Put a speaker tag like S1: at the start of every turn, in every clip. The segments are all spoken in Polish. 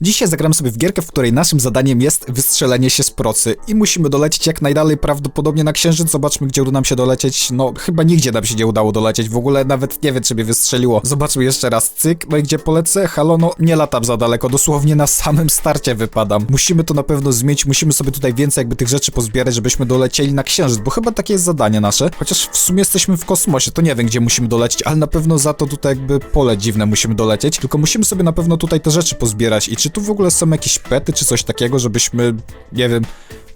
S1: Dzisiaj zagramy sobie w gierkę, w której naszym zadaniem jest wystrzelenie się z procy i musimy dolecieć jak najdalej prawdopodobnie na księżyc. Zobaczmy, gdzie uda nam się dolecieć. No, chyba nigdzie nam się nie udało dolecieć. W ogóle nawet nie wiem, czy mnie wystrzeliło. Zobaczmy jeszcze raz. Cyk. No i gdzie polecę? Halo, no nie latam za daleko. Dosłownie na samym starcie wypadam. Musimy to na pewno zmienić. Musimy sobie tutaj więcej jakby tych rzeczy pozbierać, żebyśmy dolecieli na księżyc, bo chyba takie jest zadanie nasze. Chociaż w sumie jesteśmy w kosmosie, to nie wiem, gdzie musimy dolecieć, ale na pewno za to tutaj jakby pole dziwne musimy dolecieć. Tylko musimy sobie na pewno tutaj te rzeczy pozbierać. I czy tu w ogóle są jakieś pety, czy coś takiego, żebyśmy, nie wiem,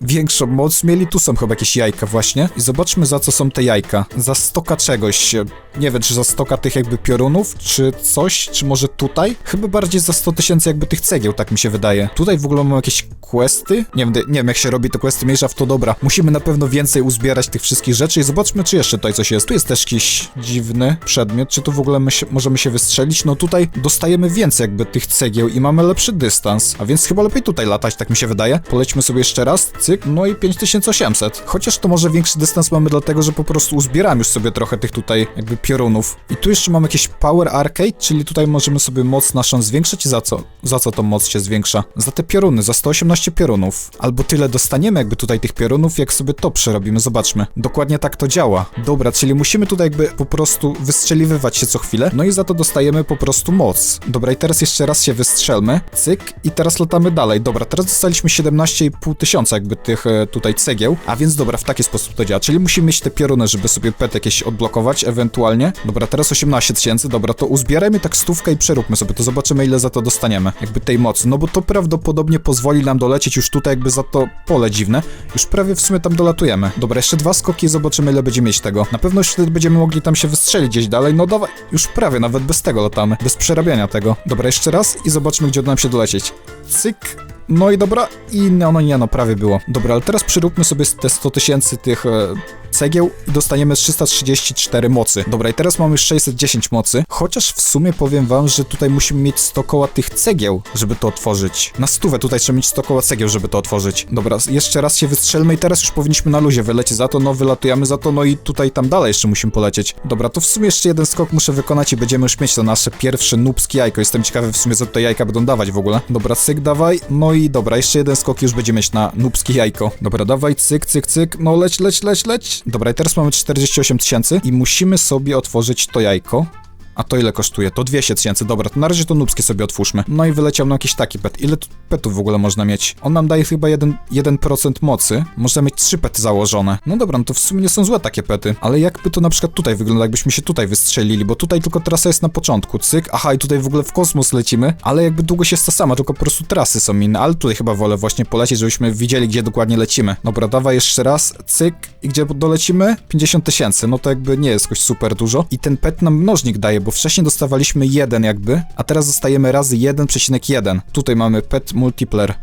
S1: większą moc mieli. Tu są chyba jakieś jajka właśnie. I zobaczmy za co są te jajka. Za stoka czegoś. Nie wiem, czy za stoka tych jakby piorunów, czy coś, czy może tutaj? Chyba bardziej za 100 tysięcy jakby tych cegieł, tak mi się wydaje. Tutaj w ogóle mam jakieś questy. Nie wiem, nie wiem jak się robi te questy, mniejsza w to dobra. Musimy na pewno więcej uzbierać tych wszystkich rzeczy i zobaczmy, czy jeszcze tutaj coś jest. Tu jest też jakiś dziwny przedmiot. Czy tu w ogóle się, możemy się wystrzelić? No tutaj dostajemy więcej jakby tych cegieł i mamy lepszy dystans. A więc chyba lepiej tutaj latać, tak mi się wydaje. Polećmy sobie jeszcze raz. No i 5800. Chociaż to może większy dystans mamy dlatego, że po prostu uzbieram już sobie trochę tych tutaj jakby piorunów. I tu jeszcze mamy jakieś Power Arcade, czyli tutaj możemy sobie moc naszą zwiększyć i za co? Za co tą moc się zwiększa? Za te pioruny, za 118 piorunów. Albo tyle dostaniemy jakby tutaj tych piorunów, jak sobie to przerobimy, zobaczmy. Dokładnie tak to działa. Dobra, czyli musimy tutaj jakby po prostu wystrzeliwywać się co chwilę, no i za to dostajemy po prostu moc. Dobra, i teraz jeszcze raz się wystrzelmy. Cyk, i teraz latamy dalej. Dobra, teraz dostaliśmy 17,5 tysiąca jakby tych e, tutaj cegieł, a więc dobra, w taki sposób to działa. Czyli musimy mieć te pioruny, żeby sobie pet jakieś odblokować ewentualnie. Dobra, teraz 18 tysięcy, dobra, to uzbierajmy tak stówkę i przeróbmy sobie, to zobaczymy ile za to dostaniemy, jakby tej mocy, no bo to prawdopodobnie pozwoli nam dolecieć już tutaj jakby za to pole dziwne. Już prawie w sumie tam dolatujemy. Dobra, jeszcze dwa skoki i zobaczymy ile będzie mieć tego. Na pewno już wtedy będziemy mogli tam się wystrzelić gdzieś dalej, no dawaj, już prawie, nawet bez tego latamy, bez przerabiania tego. Dobra, jeszcze raz i zobaczmy gdzie uda nam się dolecieć. Cyk, no i dobra, i no, no nie no, prawie było. Dobra, ale teraz przyróbmy sobie te 100 tysięcy tych e, cegieł i dostaniemy 334 mocy. Dobra, i teraz mamy już 610 mocy, chociaż w sumie powiem wam, że tutaj musimy mieć 100 koła tych cegieł, żeby to otworzyć. Na stówę tutaj trzeba mieć 100 koła cegieł, żeby to otworzyć. Dobra, jeszcze raz się wystrzelmy i teraz już powinniśmy na luzie wylecieć za to, no wylatujemy za to, no i tutaj tam dalej jeszcze musimy polecieć. Dobra, to w sumie jeszcze jeden skok muszę wykonać i będziemy już mieć to nasze pierwsze nubskie jajko. Jestem ciekawy w sumie co te jajka będą dawać w ogóle. Dobra, cyk, dawaj, no i dobra, jeszcze jeden skok już będziemy mieć na nubskie jajko. Dobra, dawaj, cyk, cyk, cyk, no leć, leć, leć, leć. Dobra, i teraz mamy 48 tysięcy i musimy sobie otworzyć to jajko. A to ile kosztuje? To 200 tysięcy. Dobra, to na razie to nubskie sobie otwórzmy. No i wyleciał nam jakiś taki pet. Ile petów w ogóle można mieć? On nam daje chyba 1%, 1% mocy. Można mieć 3 pety założone. No dobra, no to w sumie nie są złe takie pety. Ale jakby to na przykład tutaj wygląda, jakbyśmy się tutaj wystrzelili, bo tutaj tylko trasa jest na początku. Cyk, aha, i tutaj w ogóle w kosmos lecimy, ale jakby długość jest ta sama, tylko po prostu trasy są inne. Ale tutaj chyba wolę właśnie polecieć, żebyśmy widzieli, gdzie dokładnie lecimy. Dobra, dawaj jeszcze raz. Cyk, i gdzie dolecimy? 50 tysięcy. No to jakby nie jest jakoś super dużo. I ten pet nam mnożnik daje, bo wcześniej dostawaliśmy 1 jakby, a teraz dostajemy razy 1,1. Tutaj mamy pet multiplayer.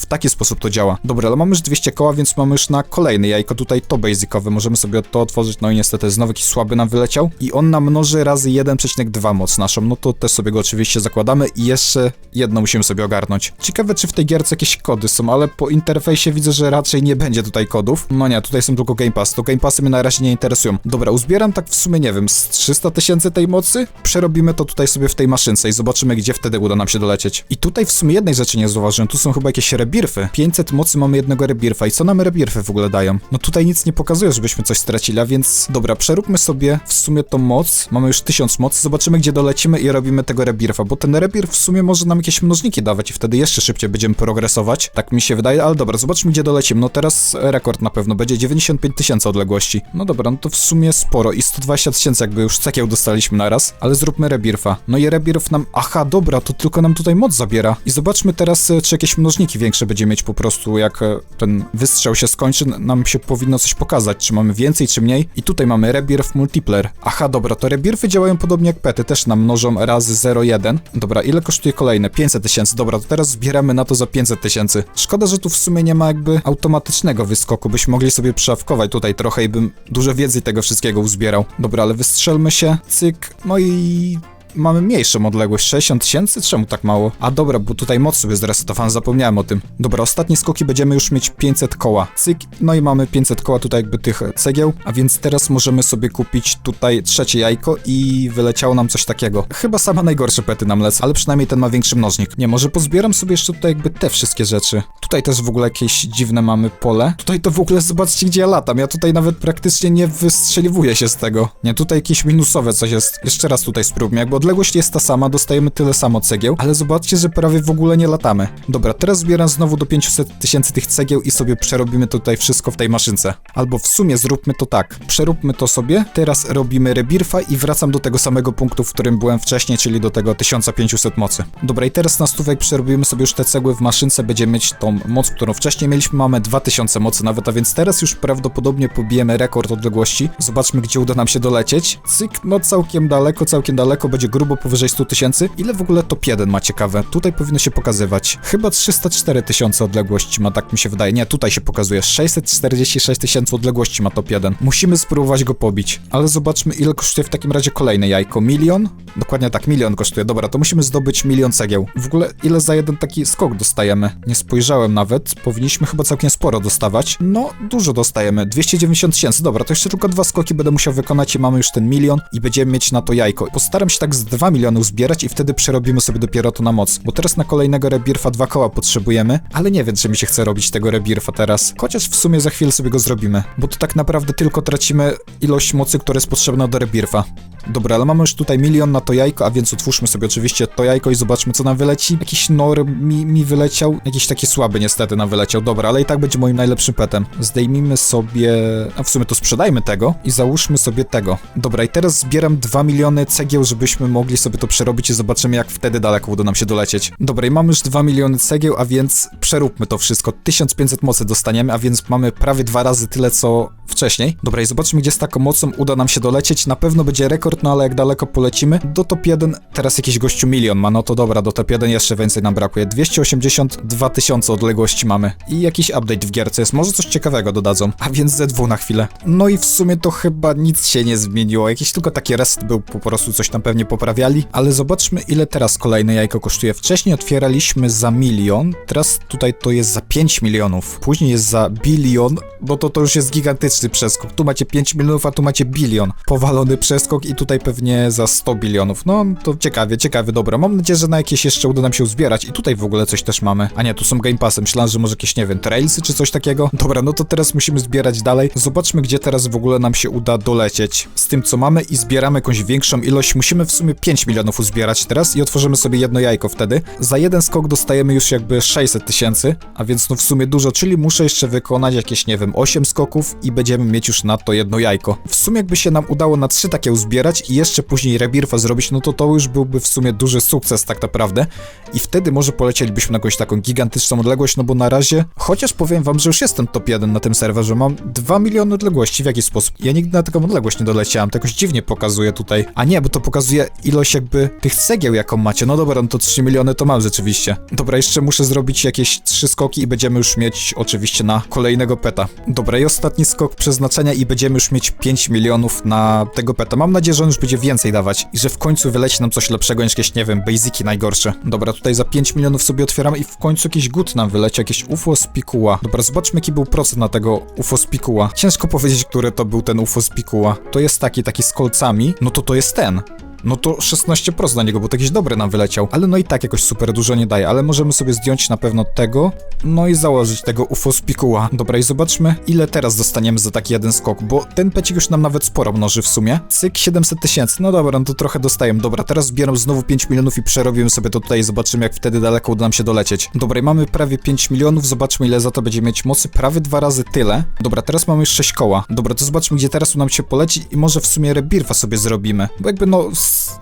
S1: W taki sposób to działa. Dobra, ale mamy już 200 koła, więc mamy już na kolejne jajko tutaj to basicowe. Możemy sobie to otworzyć, no i niestety znowu jakiś słaby nam wyleciał. I on nam mnoży razy 1,2 moc naszą. No to też sobie go oczywiście zakładamy i jeszcze jedno musimy sobie ogarnąć. Ciekawe, czy w tej gierce jakieś kody są, ale po interfejsie widzę, że raczej nie będzie tutaj kodów. No nie, tutaj są tylko Game Pass. To Game Passy mnie na razie nie interesują. Dobra, uzbieram tak w sumie, nie wiem, z 300 tysięcy tej mocy. Przerobimy to tutaj sobie w tej maszynce i zobaczymy, gdzie wtedy uda nam się dolecieć. I tutaj w sumie jednej rzeczy nie zauważyłem. Tu są chyba jakieś rebirfy. 500 mocy mamy jednego rebirfa. I co nam rebirfy w ogóle dają? No tutaj nic nie pokazuje, żebyśmy coś stracili, a więc dobra, przeróbmy sobie w sumie tą moc. Mamy już 1000 mocy, zobaczymy gdzie dolecimy i robimy tego rebirfa, bo ten rebirf w sumie może nam jakieś mnożniki dawać i wtedy jeszcze szybciej będziemy progresować. Tak mi się wydaje, ale dobra, zobaczmy gdzie dolecimy. No teraz rekord na pewno będzie 95 tysięcy odległości. No dobra, no to w sumie sporo i 120 tysięcy jakby już cekieł dostaliśmy naraz, ale zróbmy rebirfa. No i rebirf nam, aha, dobra, to tylko nam tutaj moc zabiera. I zobaczmy teraz, e, czy jakieś mnożniki większe będziemy mieć po prostu, jak e, ten wystrzał się skończy, nam się powinno coś pokazać, czy mamy więcej, czy mniej. I tutaj mamy rebirth multiplayer. Aha, dobra, to rebirfy działają podobnie jak pety, też nam mnożą razy 0,1. Dobra, ile kosztuje kolejne? 500 tysięcy. Dobra, to teraz zbieramy na to za 500 tysięcy. Szkoda, że tu w sumie nie ma jakby automatycznego wyskoku, byśmy mogli sobie przeszawkować tutaj trochę i bym dużo więcej tego wszystkiego uzbierał. Dobra, ale wystrzelmy się, cyk, no i mamy mniejszą odległość, 60 tysięcy? Czemu tak mało? A dobra, bo tutaj moc sobie zresetowałem, zapomniałem o tym. Dobra, ostatnie skoki będziemy już mieć 500 koła. Cyk, no i mamy 500 koła tutaj jakby tych cegieł, a więc teraz możemy sobie kupić tutaj trzecie jajko i wyleciało nam coś takiego. Chyba same najgorsze pety nam lecą, ale przynajmniej ten ma większy mnożnik. Nie, może pozbieram sobie jeszcze tutaj jakby te wszystkie rzeczy. Tutaj też w ogóle jakieś dziwne mamy pole. Tutaj to w ogóle zobaczcie gdzie ja latam. Ja tutaj nawet praktycznie nie wystrzeliwuję się z tego. Nie, tutaj jakieś minusowe coś jest. Jeszcze raz tutaj spróbujmy. Jakby odległość jest ta sama, dostajemy tyle samo cegieł, ale zobaczcie, że prawie w ogóle nie latamy. Dobra, teraz zbieram znowu do 500 tysięcy tych cegieł i sobie przerobimy tutaj wszystko w tej maszynce. Albo w sumie zróbmy to tak. Przeróbmy to sobie, teraz robimy rebirfa i wracam do tego samego punktu, w którym byłem wcześniej, czyli do tego 1500 mocy. Dobra, i teraz na stówek przerobimy sobie już te cegły w maszynce, będziemy mieć tą moc, którą wcześniej mieliśmy, mamy 2000 mocy nawet, a więc teraz już prawdopodobnie pobijemy rekord odległości. Zobaczmy, gdzie uda nam się dolecieć. Cyk, no całkiem daleko, całkiem daleko, będzie grubo powyżej 100 tysięcy. Ile w ogóle top 1 ma ciekawe? Tutaj powinno się pokazywać. Chyba 304 tysiące odległości ma, tak mi się wydaje. Nie, tutaj się pokazuje. 646 tysięcy odległości ma top 1. Musimy spróbować go pobić. Ale zobaczmy, ile kosztuje w takim razie kolejne jajko. Milion? Dokładnie tak, milion kosztuje. Dobra, to musimy zdobyć milion cegieł. W ogóle, ile za jeden taki skok dostajemy? Nie spojrzałem nawet. Powinniśmy chyba całkiem sporo dostawać. No, dużo dostajemy. 290 tysięcy. Dobra, to jeszcze tylko dwa skoki będę musiał wykonać i mamy już ten milion i będziemy mieć na to jajko. Postaram się tak z 2 milionów zbierać i wtedy przerobimy sobie dopiero to na moc. Bo teraz na kolejnego rebirfa dwa koła potrzebujemy, ale nie wiem, czy mi się chce robić tego rebirfa teraz. Chociaż w sumie za chwilę sobie go zrobimy. Bo to tak naprawdę tylko tracimy ilość mocy, która jest potrzebna do rebirfa. Dobra, ale mamy już tutaj milion na to jajko, a więc utwórzmy sobie oczywiście to jajko i zobaczmy, co nam wyleci. Jakiś nor mi, mi wyleciał. Jakiś taki słaby niestety nam wyleciał. Dobra, ale i tak będzie moim najlepszym petem. Zdejmijmy sobie... A w sumie to sprzedajmy tego i załóżmy sobie tego. Dobra, i teraz zbieram 2 miliony cegieł, żebyśmy mogli sobie to przerobić i zobaczymy, jak wtedy daleko uda nam się dolecieć. Dobra, i mamy już 2 miliony cegieł, a więc przeróbmy to wszystko. 1500 mocy dostaniemy, a więc mamy prawie dwa razy tyle, co wcześniej. Dobra, i zobaczmy, gdzie z taką mocą uda nam się dolecieć. Na pewno będzie rekord, no ale jak daleko polecimy? Do top 1 teraz jakiś gościu milion ma, no to dobra, do top 1 jeszcze więcej nam brakuje. 282 tysiące odległości mamy. I jakiś update w gierce jest, może coś ciekawego dodadzą. A więc Z2 na chwilę. No i w sumie to chyba nic się nie zmieniło, jakiś tylko taki rest był, po prostu coś tam pewnie poprawiali. Ale zobaczmy, ile teraz kolejne jajko kosztuje. Wcześniej otwieraliśmy za milion, teraz tutaj to jest za 5 milionów. Później jest za bilion, bo to to już jest gigantyczny przeskok. Tu macie 5 milionów, a tu macie bilion. Powalony przeskok i tutaj pewnie za 100 bilionów. No, to ciekawie, ciekawie, dobra. Mam nadzieję, że na jakieś jeszcze uda nam się uzbierać. I tutaj w ogóle coś też mamy. A nie, tu są Game Passy. Myślałem, że może jakieś, nie wiem, trailsy czy coś takiego. Dobra, no to teraz musimy zbierać dalej. Zobaczmy, gdzie teraz w ogóle nam się uda dolecieć. Z tym, co mamy i zbieramy jakąś większą ilość. Musimy w sumie 5 milionów uzbierać teraz i otworzymy sobie jedno jajko wtedy. Za jeden skok dostajemy już jakby 600 tysięcy, a więc no w sumie dużo, czyli muszę jeszcze wykonać jakieś, nie wiem, 8 skoków i będziemy mieć już na to jedno jajko. W sumie jakby się nam udało na 3 takie uzbierać i jeszcze później rebirfa zrobić, no to to już byłby w sumie duży sukces tak naprawdę i wtedy może polecielibyśmy na jakąś taką gigantyczną odległość, no bo na razie, chociaż powiem wam, że już jestem top 1 na tym serwerze, mam 2 miliony odległości, w jaki sposób? Ja nigdy na taką odległość nie doleciałem, to jakoś dziwnie pokazuje tutaj. A nie, bo to pokazuje ilość jakby tych cegieł, jaką macie. No dobra, no to 3 miliony to mam rzeczywiście. Dobra, jeszcze muszę zrobić jakieś 3 skoki i będziemy już mieć oczywiście na kolejnego peta. Dobra, i ostatni skok przeznaczenia i będziemy już mieć 5 milionów na tego peta. Mam nadzieję, że on już będzie więcej dawać i że w końcu wyleci nam coś lepszego niż jakieś, nie wiem, basiki najgorsze. Dobra, tutaj za 5 milionów sobie otwieramy i w końcu jakiś gut nam wyleci, jakieś UFO z pikuła. Dobra, zobaczmy jaki był procent na tego UFO z pikuła. Ciężko powiedzieć, który to był ten UFO z pikuła. To jest taki, taki z kolcami, no to to jest ten no to 16% na niego, bo to jakiś dobry nam wyleciał. Ale no i tak jakoś super dużo nie daje, ale możemy sobie zdjąć na pewno tego, no i założyć tego UFO z pikuła. Dobra, i zobaczmy, ile teraz dostaniemy za taki jeden skok, bo ten pecik już nam nawet sporo mnoży w sumie. Cyk, 700 tysięcy, no dobra, no to trochę dostajemy. Dobra, teraz zbieram znowu 5 milionów i przerobimy sobie to tutaj i zobaczymy, jak wtedy daleko uda nam się dolecieć. Dobra, mamy prawie 5 milionów, zobaczmy, ile za to będzie mieć mocy, prawie dwa razy tyle. Dobra, teraz mamy już 6 koła. Dobra, to zobaczmy, gdzie teraz nam się polecić i może w sumie rebirfa sobie zrobimy, bo jakby no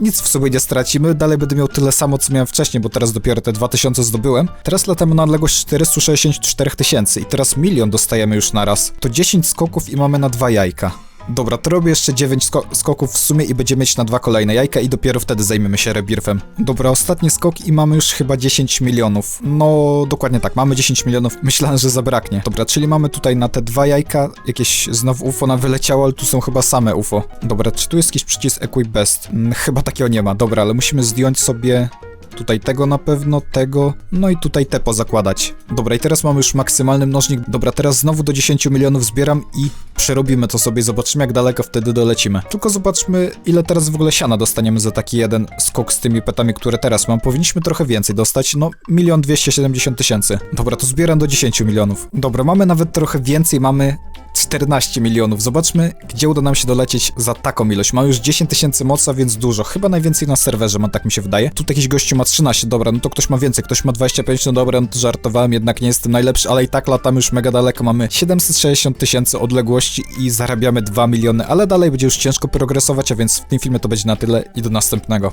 S1: nic w sobie nie stracimy, dalej będę miał tyle samo, co miałem wcześniej, bo teraz dopiero te 2000 zdobyłem. Teraz latamy na odległość 464 tysięcy i teraz milion dostajemy już naraz. To 10 skoków i mamy na dwa jajka. Dobra, to robię jeszcze 9 sko skoków w sumie i będziemy mieć na dwa kolejne jajka i dopiero wtedy zajmiemy się rebirfem. Dobra, ostatni skok i mamy już chyba 10 milionów. No, dokładnie tak, mamy 10 milionów. Myślałem, że zabraknie. Dobra, czyli mamy tutaj na te dwa jajka jakieś znowu UFO nam wyleciało, ale tu są chyba same UFO. Dobra, czy tu jest jakiś przycisk Equip Best? Mm, chyba takiego nie ma. Dobra, ale musimy zdjąć sobie Tutaj tego na pewno, tego, no i tutaj te pozakładać. Dobra, i teraz mamy już maksymalny mnożnik. Dobra, teraz znowu do 10 milionów zbieram i przerobimy to sobie, zobaczymy jak daleko wtedy dolecimy. Tylko zobaczmy, ile teraz w ogóle siana dostaniemy za taki jeden skok z tymi petami, które teraz mam. Powinniśmy trochę więcej dostać, no milion dwieście siedemdziesiąt tysięcy. Dobra, to zbieram do 10 milionów. Dobra, mamy nawet trochę więcej, mamy 14 milionów. Zobaczmy, gdzie uda nam się dolecieć za taką ilość. Ma już 10 tysięcy moca, więc dużo. Chyba najwięcej na serwerze ma, tak mi się wydaje. Tu jakiś gościu ma 13, dobra, no to ktoś ma więcej, ktoś ma 25, no dobra, no to żartowałem, jednak nie jestem najlepszy, ale i tak latamy już mega daleko. Mamy 760 tysięcy odległości i zarabiamy 2 miliony, ale dalej będzie już ciężko progresować, a więc w tym filmie to będzie na tyle i do następnego.